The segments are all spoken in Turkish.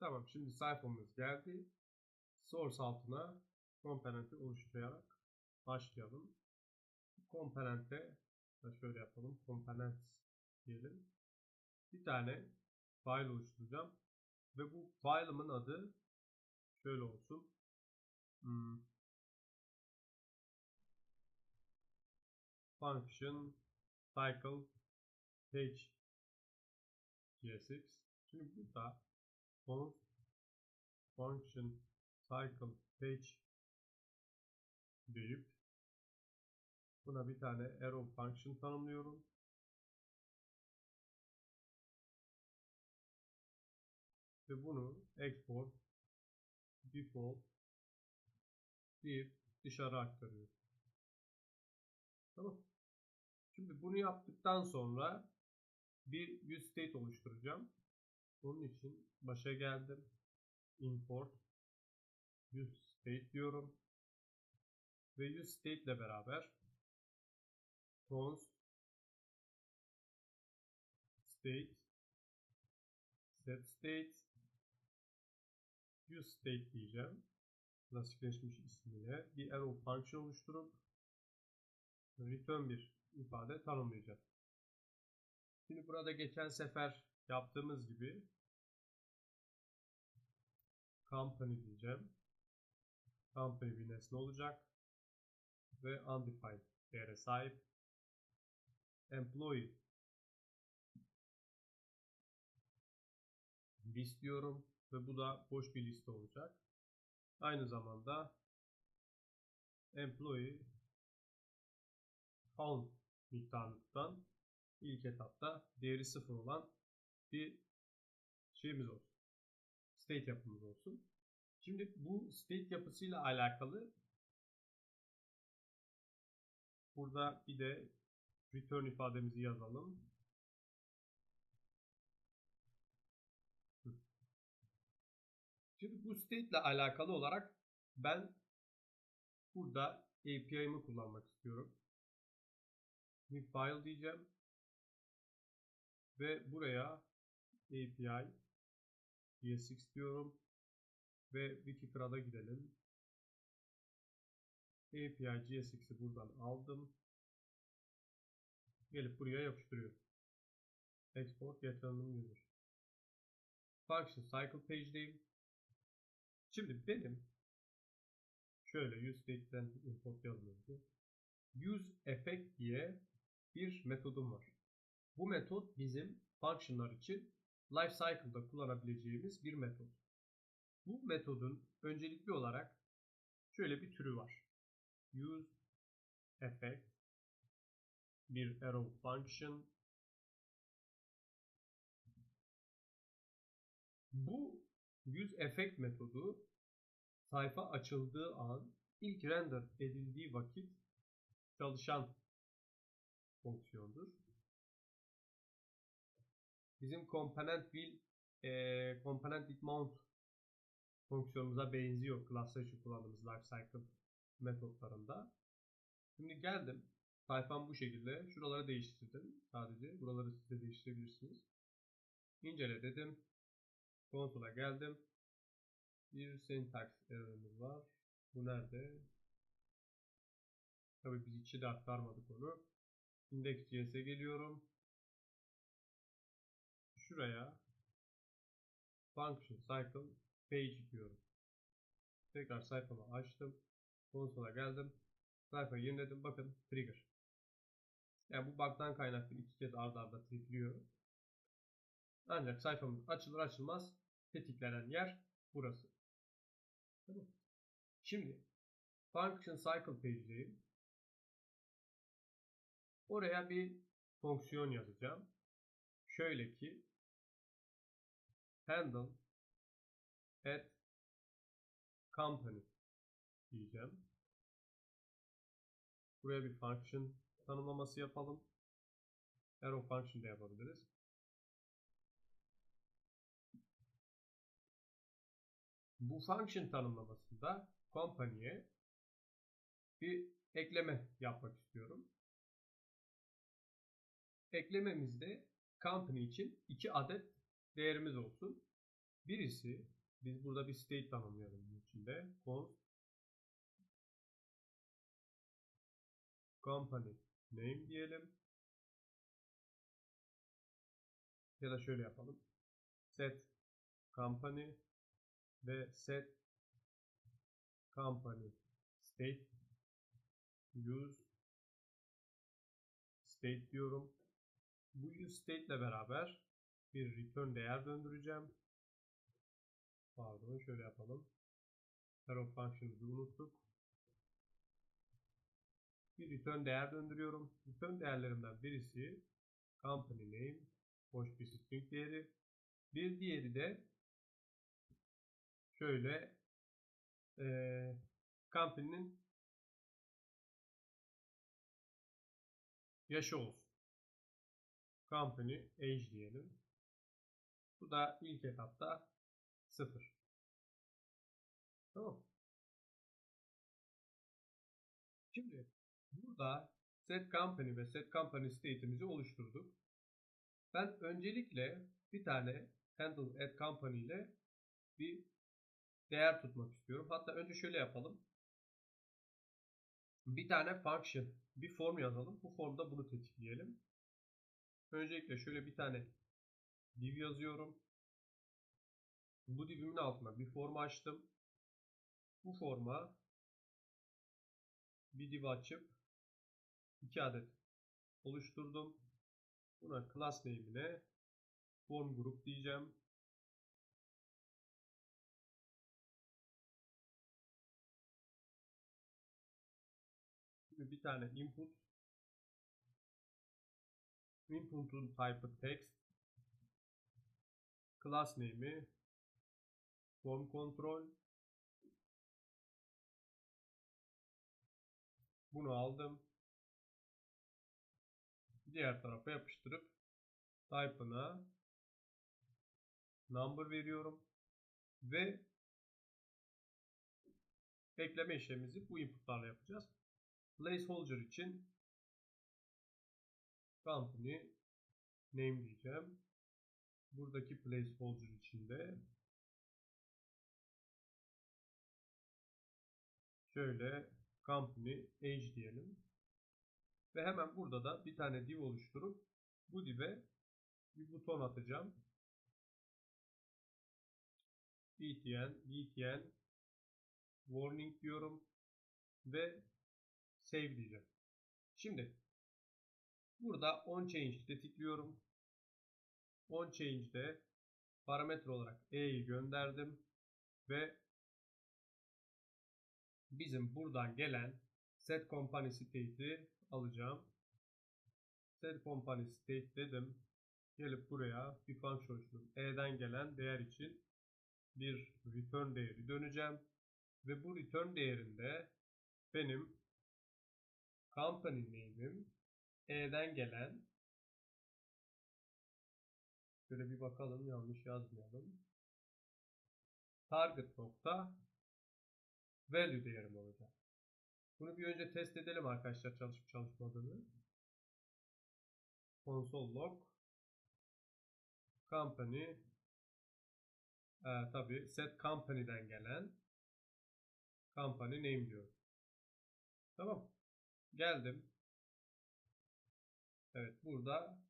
Tamam şimdi sayfamız geldi. Source altına komponenti oluşturarak başlayalım. Komponente şöyle yapalım. Komponent diyelim. Bir tane file oluşturacağım. Ve bu file'ımın adı şöyle olsun. Hmm. Function cycle page gsx. Şimdi burada const function cycle page deyip buna bir tane arrow function tanımlıyorum. Ve bunu export default deyip dışarı aktarıyorum. Tamam. Şimdi bunu yaptıktan sonra bir use state oluşturacağım. Bunun için başa geldim. Import use state diyorum. Ve use state ile beraber const state set state use state diyeceğim. Klasikleşmiş ismiyle bir arrow function oluşturup return bir ifade tanımlayacağım. Şimdi burada geçen sefer yaptığımız gibi company diyeceğim. Company bir nesne olacak ve undefined değere sahip. Employee list diyorum ve bu da boş bir liste olacak. Aynı zamanda employee count miktarını ilk etapta değeri sıfır olan bir şeyimiz olsun. State yapımız olsun. Şimdi bu state yapısıyla alakalı burada bir de return ifademizi yazalım. Şimdi bu state ile alakalı olarak ben burada API'mi kullanmak istiyorum. New file diyeceğim. Ve buraya API ES6 diyorum. Ve Wikicrad'a gidelim. API GS6'i buradan aldım. Gelip buraya yapıştırıyorum. Export yatırımım user. Function cycle page'deyim. Şimdi benim şöyle use state'den importlayalım önce. Use effect diye bir metodum var. Bu metot bizim functionlar için life cycle'da kullanabileceğimiz bir metot. Bu metodun öncelikli olarak şöyle bir türü var. Use effect bir arrow function bu use effect metodu sayfa açıldığı an ilk render edildiği vakit çalışan fonksiyondur. Bizim component will e, component with mount fonksiyonumuza benziyor. Class'ta için kullandığımız lifecycle metotlarında. Şimdi geldim. Sayfam bu şekilde. Şuraları değiştirdim sadece. Buraları siz de değiştirebilirsiniz. İncele dedim. Konsola geldim. Bir syntax error'ımız var. Bu nerede? Tabii biz içi de aktarmadık onu. Index.js'e geliyorum. Şuraya function cycle page diyorum. Tekrar sayfamı açtım. Konsola geldim. Sayfayı yeniledim. Bakın trigger. Yani bu bug'dan kaynaklı iki kez arda arda tripliyor. Ancak sayfamız açılır açılmaz tetiklenen yer burası. Tamam. Şimdi function cycle page'deyim. Oraya bir fonksiyon yazacağım. Şöyle ki handle at company diyeceğim. Buraya bir function tanımlaması yapalım. Arrow function da yapabiliriz. Bu function tanımlamasında company'e bir ekleme yapmak istiyorum. Eklememizde company için iki adet değerimiz olsun. Birisi biz burada bir state tanımlayalım bunun içinde. Const company name diyelim. Ya da şöyle yapalım. Set company ve set company state use state diyorum. Bu use state ile beraber bir return değer döndüreceğim. Pardon şöyle yapalım. Arrow function'ımızı unuttuk. Bir return değer döndürüyorum. Return değerlerimden birisi company name boş bir string değeri. Bir diğeri de şöyle e, company'nin yaşı olsun. Company age diyelim. Bu da ilk etapta 0. Tamam. Şimdi burada set company ve set company state'imizi oluşturduk. Ben öncelikle bir tane handle add company ile bir değer tutmak istiyorum. Hatta önce şöyle yapalım. Bir tane function, bir form yazalım. Bu formda bunu tetikleyelim. Öncelikle şöyle bir tane div yazıyorum. Bu divimin altına bir form açtım. Bu forma bir div açıp iki adet oluşturdum. Buna class name'ine form group diyeceğim. Şimdi bir tane input input'un type'ı text class name'i form control bunu aldım diğer tarafa yapıştırıp type'ına number veriyorum ve ekleme işlemimizi bu inputlarla yapacağız. Placeholder için company name diyeceğim. Buradaki placeholder içinde şöyle company age diyelim. Ve hemen burada da bir tane div oluşturup bu div'e bir buton atacağım. btn, btn warning diyorum ve save diyeceğim. Şimdi burada on change tetikliyorum. On change'de parametre olarak e'yi gönderdim ve bizim buradan gelen set company state'i alacağım. Set company state dedim. Gelip buraya bir function oluşturup e'den gelen değer için bir return değeri döneceğim. Ve bu return değerinde benim company name'im e'den gelen şöyle bir bakalım yanlış yazmayalım. Target nokta value değerim olacak. Bunu bir önce test edelim arkadaşlar çalışıp çalışmadığını. Console log company e, tabi set company'den gelen company name diyor. Tamam. Geldim. Evet burada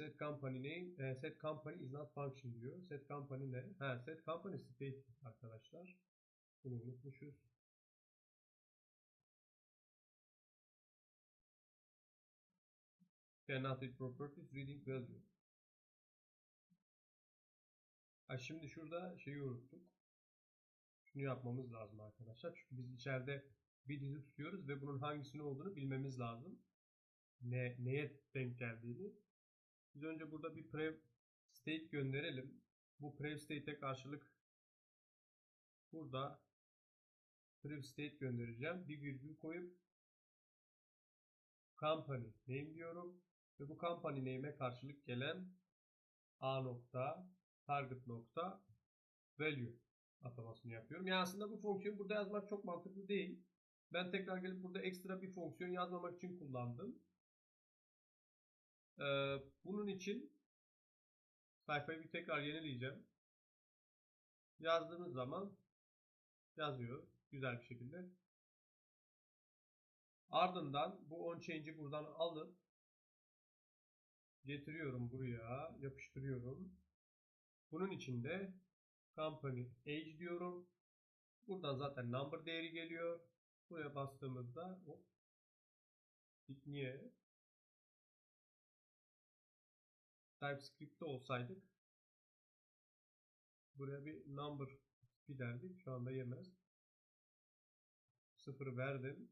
set company name e, set company is not function diyor. Set company ne? Ha, set company state arkadaşlar. Bunu unutmuşuz. cannot read properties reading value. Ha şimdi şurada şeyi unuttuk. Şunu yapmamız lazım arkadaşlar. Çünkü biz içeride bir dizi tutuyoruz ve bunun hangisinin olduğunu bilmemiz lazım. Ne, neye denk geldiğini. Biz önce burada bir prev state gönderelim. Bu prev state'e karşılık burada prev state göndereceğim. Bir virgül koyup company name diyorum. Ve bu company name'e karşılık gelen a nokta target nokta value atamasını yapıyorum. Yani aslında bu fonksiyonu burada yazmak çok mantıklı değil. Ben tekrar gelip burada ekstra bir fonksiyon yazmamak için kullandım. Ee, bunun için sayfayı bir tekrar yenileyeceğim. yazdığımız zaman yazıyor güzel bir şekilde. Ardından bu on change'i buradan alıp getiriyorum buraya, yapıştırıyorum. Bunun içinde company age diyorum. Buradan zaten number değeri geliyor. Buraya bastığımızda hop, niye TypeScript'te olsaydık buraya bir number giderdik. Şu anda yemez. Sıfır verdim.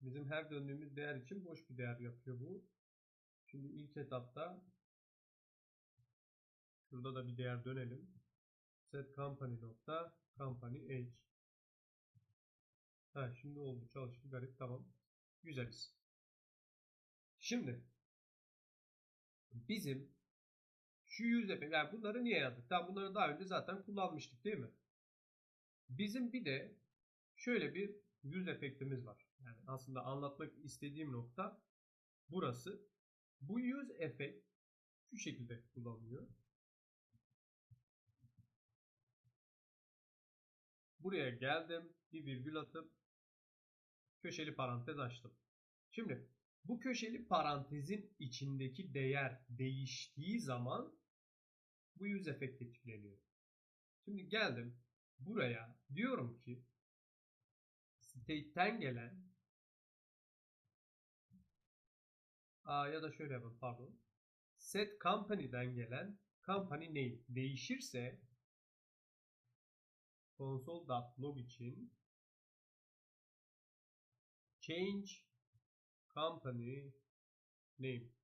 Bizim her döndüğümüz değer için boş bir değer yapıyor bu. Şimdi ilk etapta şurada da bir değer dönelim. Set company nokta company age. Ha şimdi oldu çalıştı garip tamam. Güzeliz. Şimdi bizim şu yüzde yani bunları niye yazdık? Daha bunları daha önce zaten kullanmıştık değil mi? Bizim bir de şöyle bir yüz efektimiz var. Yani aslında anlatmak istediğim nokta burası. Bu yüz efekt şu şekilde kullanılıyor. Buraya geldim. Bir virgül atıp köşeli parantez açtım. Şimdi bu köşeli parantezin içindeki değer değiştiği zaman bu yüz efekt etkileniyor. Şimdi geldim buraya diyorum ki state'ten gelen Aa, ya da şöyle yapalım pardon. Set company'den gelen company name değişirse console.log için change company name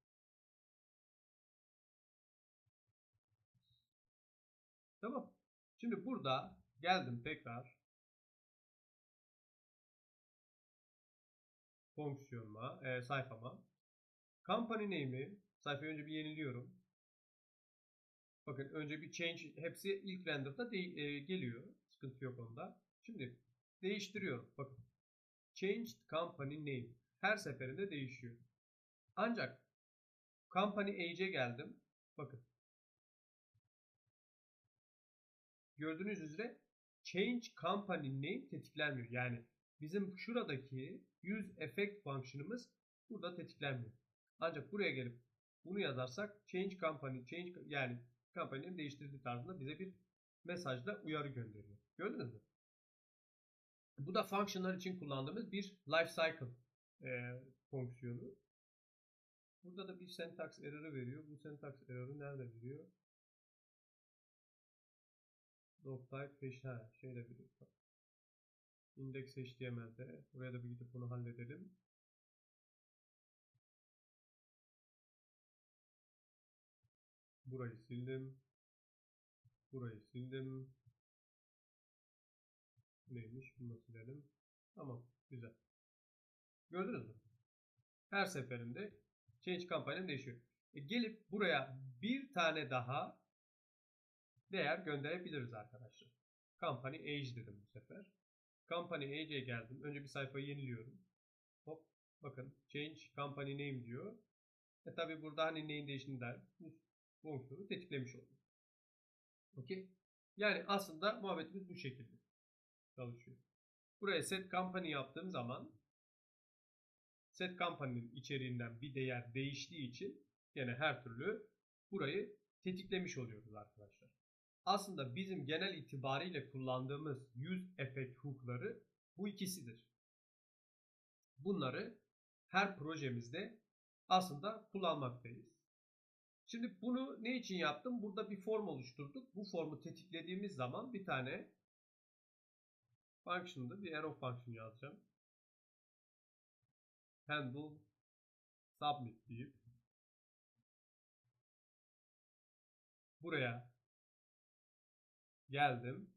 Tamam. Şimdi burada geldim tekrar fonksiyonuma, e, sayfama. Company name'i sayfayı önce bir yeniliyorum. Bakın önce bir change hepsi ilk render'da de, e, geliyor. Sıkıntı yok onda. Şimdi değiştiriyorum. Bakın. Changed company name. Her seferinde değişiyor. Ancak company age'e geldim. Bakın. Gördüğünüz üzere change company name tetiklenmiyor. Yani bizim şuradaki use effect fonksiyonumuz burada tetiklenmiyor. Ancak buraya gelip bunu yazarsak change company change yani company'nin değiştirildiği tarzında bize bir mesajla uyarı gönderiyor. Gördünüz mü? Bu da functionlar için kullandığımız bir life cycle e, fonksiyonu. Burada da bir syntax error'ı veriyor. Bu syntax error'ı nerede veriyor? Doctype hash ha şeyle veriyor. Index HTML'de. Buraya da bir gidip bunu halledelim. Burayı sildim. Burayı sildim. Neymiş? Bunu silelim. Tamam. Güzel. Gördünüz mü? Her seferinde change kampanyam değişiyor. E gelip buraya bir tane daha değer gönderebiliriz arkadaşlar. Company age dedim bu sefer. Company age'e geldim. Önce bir sayfayı yeniliyorum. Hop. Bakın change company name diyor. E tabi burada hani neyin değiştiğini der. Bu fonksiyonu tetiklemiş oldum. Okey. Yani aslında muhabbetimiz bu şekilde çalışıyor. Buraya set company yaptığım zaman set company'nin içeriğinden bir değer değiştiği için yine her türlü burayı tetiklemiş oluyoruz arkadaşlar. Aslında bizim genel itibariyle kullandığımız yüz effect hook'ları bu ikisidir. Bunları her projemizde aslında kullanmaktayız. Şimdi bunu ne için yaptım? Burada bir form oluşturduk. Bu formu tetiklediğimiz zaman bir tane function'da bir arrow function yazacağım. Handle submit deyip buraya geldim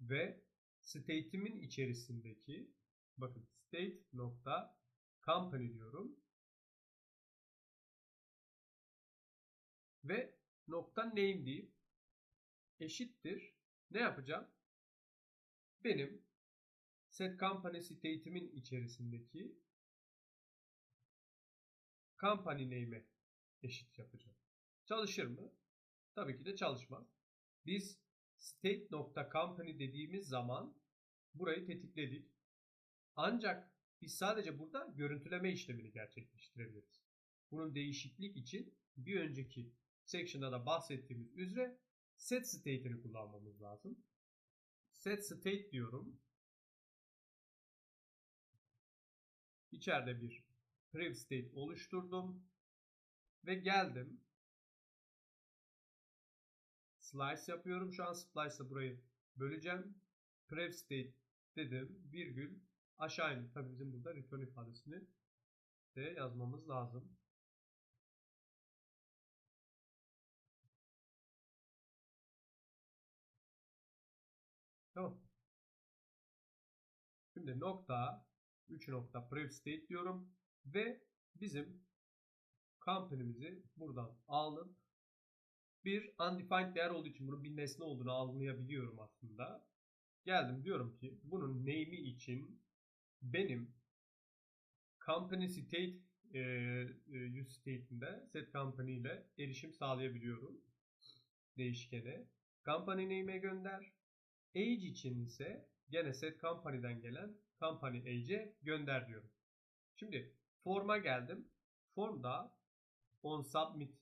ve state'imin içerisindeki bakın state nokta company diyorum. Ve nokta name deyip eşittir. Ne yapacağım? Benim set company state'imin içerisindeki company name'e eşit yapacağım. Çalışır mı? Tabii ki de çalışmaz. Biz state.company dediğimiz zaman burayı tetikledik. Ancak biz sadece burada görüntüleme işlemini gerçekleştirebiliriz. Bunun değişiklik için bir önceki section'da da bahsettiğimiz üzere set state'ini kullanmamız lazım. Set state diyorum. İçeride bir prev state oluşturdum ve geldim. Slice yapıyorum. Şu an splice'la burayı böleceğim. Prev state dedim. Virgül aşağı indim. Tabii bizim burada return ifadesini de yazmamız lazım. Tamam. Şimdi nokta 3 nokta state diyorum ve bizim company'mizi buradan alıp bir undefined değer olduğu için bunun bir nesne olduğunu anlayabiliyorum aslında. Geldim diyorum ki bunun name'i için benim company state e, e, use state'inde set company ile erişim sağlayabiliyorum değişkene. Company name'e gönder. Age için ise gene set company'den gelen company age'e gönder diyorum. Şimdi form'a geldim. Formda on submit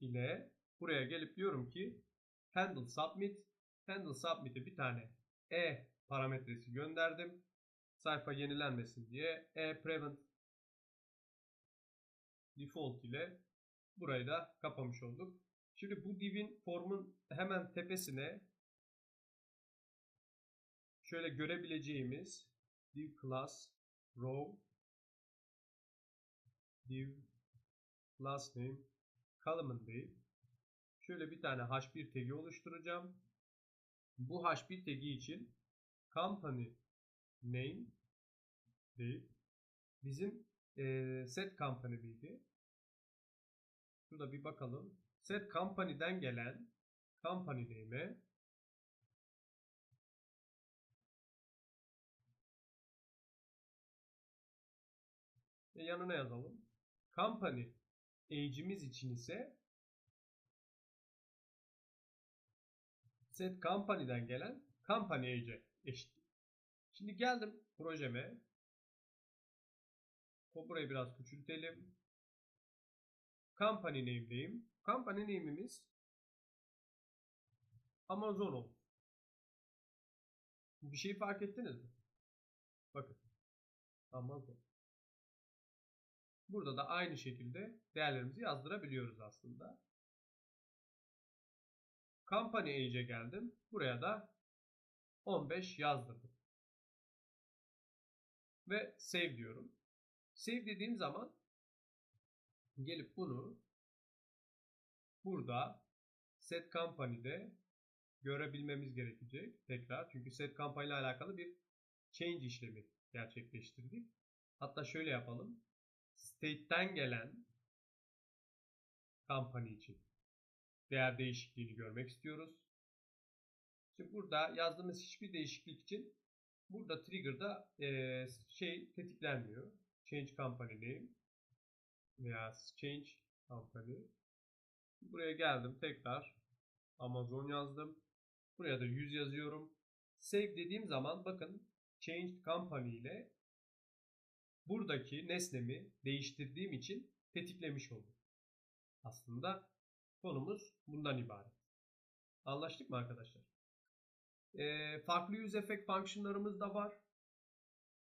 ile buraya gelip diyorum ki handle submit handle submit'e bir tane e parametresi gönderdim. Sayfa yenilenmesin diye e prevent default ile burayı da kapamış olduk. Şimdi bu divin formun hemen tepesine şöyle görebileceğimiz div class row div class name column deyip şöyle bir tane h1 tagi oluşturacağım. Bu h1 tagi için company name deyip bizim e, set company'ydi. Şurada bir bakalım. Set company'den gelen company name'e yanına yazalım. Company age'imiz için ise set company'den gelen company age'e eşit. Şimdi geldim projeme. Burayı biraz küçültelim. Company name'deyim. Company name'imiz Amazon oldu. Bir şey fark ettiniz mi? Bakın. Amazon. Burada da aynı şekilde değerlerimizi yazdırabiliyoruz aslında. Company Age'e geldim. Buraya da 15 yazdırdım. Ve save diyorum. Save dediğim zaman gelip bunu burada set company'de görebilmemiz gerekecek tekrar. Çünkü set company ile alakalı bir change işlemi gerçekleştirdik. Hatta şöyle yapalım. State'ten gelen company için değer değişikliğini görmek istiyoruz. Şimdi burada yazdığımız hiçbir değişiklik için burada trigger'da e, şey tetiklenmiyor. Change company name veya change company. Buraya geldim tekrar Amazon yazdım. Buraya da 100 yazıyorum. Save dediğim zaman bakın change company ile buradaki nesnemi değiştirdiğim için tetiklemiş oldum. Aslında konumuz bundan ibaret. Anlaştık mı arkadaşlar? Ee, farklı use effect fonksiyonlarımız da var.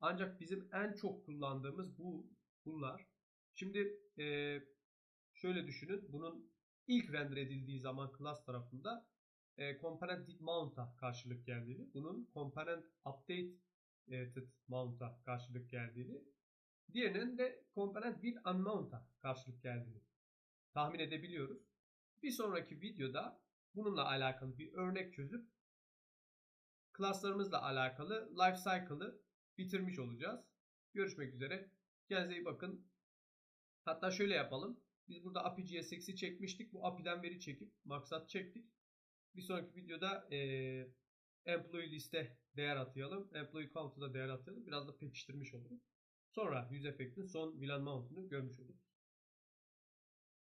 Ancak bizim en çok kullandığımız bu bunlar. Şimdi e, şöyle düşünün. Bunun ilk render edildiği zaman class tarafında e, component mount'a karşılık geldiğini, bunun component updated mount'a karşılık geldiğini, diğerinin de component will unmount'a karşılık geldiğini tahmin edebiliyoruz. Bir sonraki videoda bununla alakalı bir örnek çözüp classlarımızla alakalı life cycle'ı bitirmiş olacağız. Görüşmek üzere. Kendinize iyi bakın. Hatta şöyle yapalım. Biz burada API GSX'i çekmiştik. Bu API'den veri çekip maksat çektik. Bir sonraki videoda e, employee liste değer atayalım. Employee count'u da değer atayalım. Biraz da pekiştirmiş oluruz. Sonra yüz efektin son VLAN mount'unu görmüş oluruz.